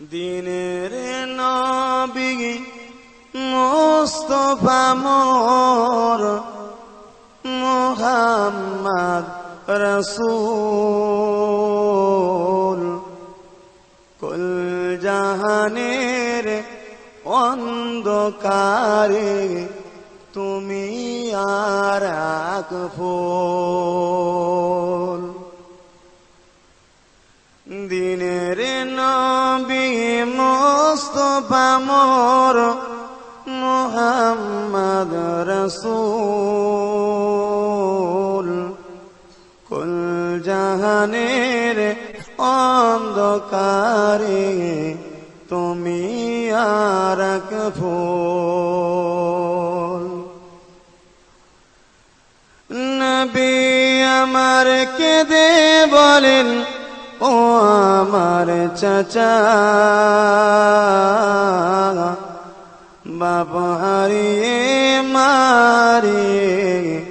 দিনের নবী মোস্তফা মোর মোহাম্মদ রসুল। কুল জাহানের অন্ধকারে তুমি আর ফুল। দিনের মোস্তফা মোর মোহাম্মদ রসুল। কুল জাহানের অন্ধকারে তুমি আর এক ফুল। নবী আমার কেঁদে বলেন ও আমার চাচা। বাপ হারিয়ে মারিয়ে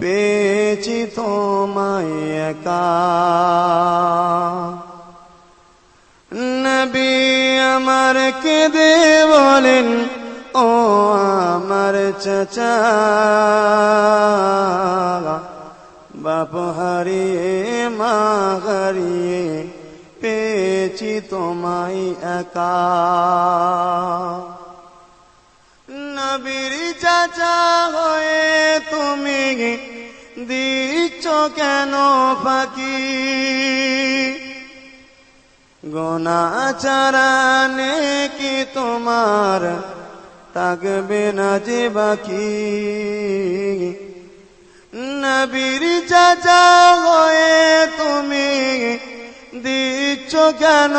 পেয়েছি তোমায় একা। নবী আমার কেঁদে বলেন, ও আমার চাচা। বাপ হারিয়ে মা হারিয়ে তোমায় একা। নবীর চাচা হয়ে তুমি দিচ্ছ কেন ফাঁকি? গোনাচারানে কি তোমার থাকবে না যে বাকি? নবীর চাচা হয়ে তুমি দিচ্ছ কেন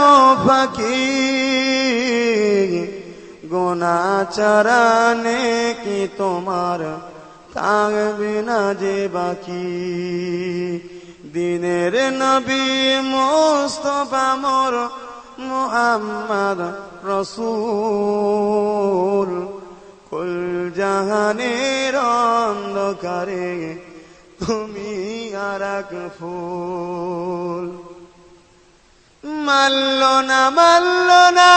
ফাঁকি? গোনাচারানে কি তোমার? থাকবে না যে বাকি? দিনের নবী মোস্তফা মোর মোহাম্মদ রসুল। কুল জাহানের অন্ধকারে তুমি আর ফুল। মাল্ল না মাল্ল না।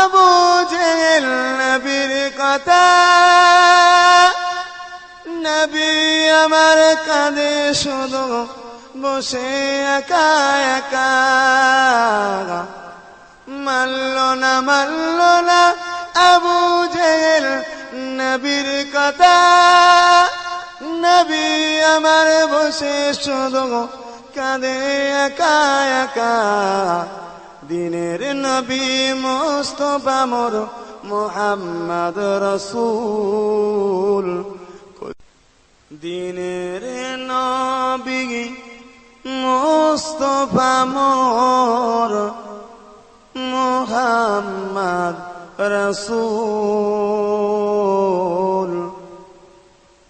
আবু জেল নবীর কথা। নবী আমার কাঁদে শুধু বসে একা একা। মাল্ল না মাল্ল না আবু জেল নবীর কথা। নবী আমার বসে শুধু কাঁদে একা একা। দিনের নবী মোস্তফা মোর মোহাম্মদ রসুল। দিনের নবী মোস্তফা মোর মোহাম্মদ রসুল।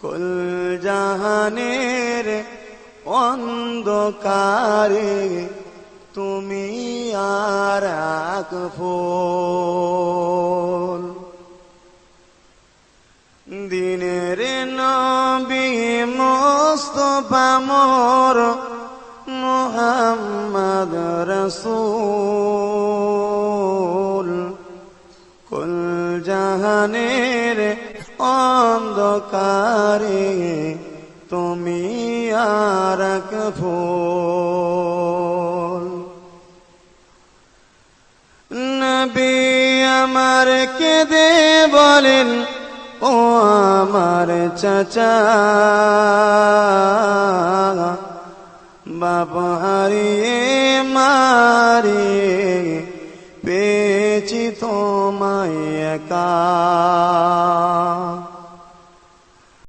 কুল জাহানের অন্ধকারে তুমি আর দিনের নবী মোস্তফা মোর মোহাম্মদ রসুল। কুল জাহানের অন্ধকারে তুমি আর এক আমার কেঁদে বলেন, ও আমার চাচা বাপ হারিয়ে মারিয়ে পেয়েছি তোমায় একা।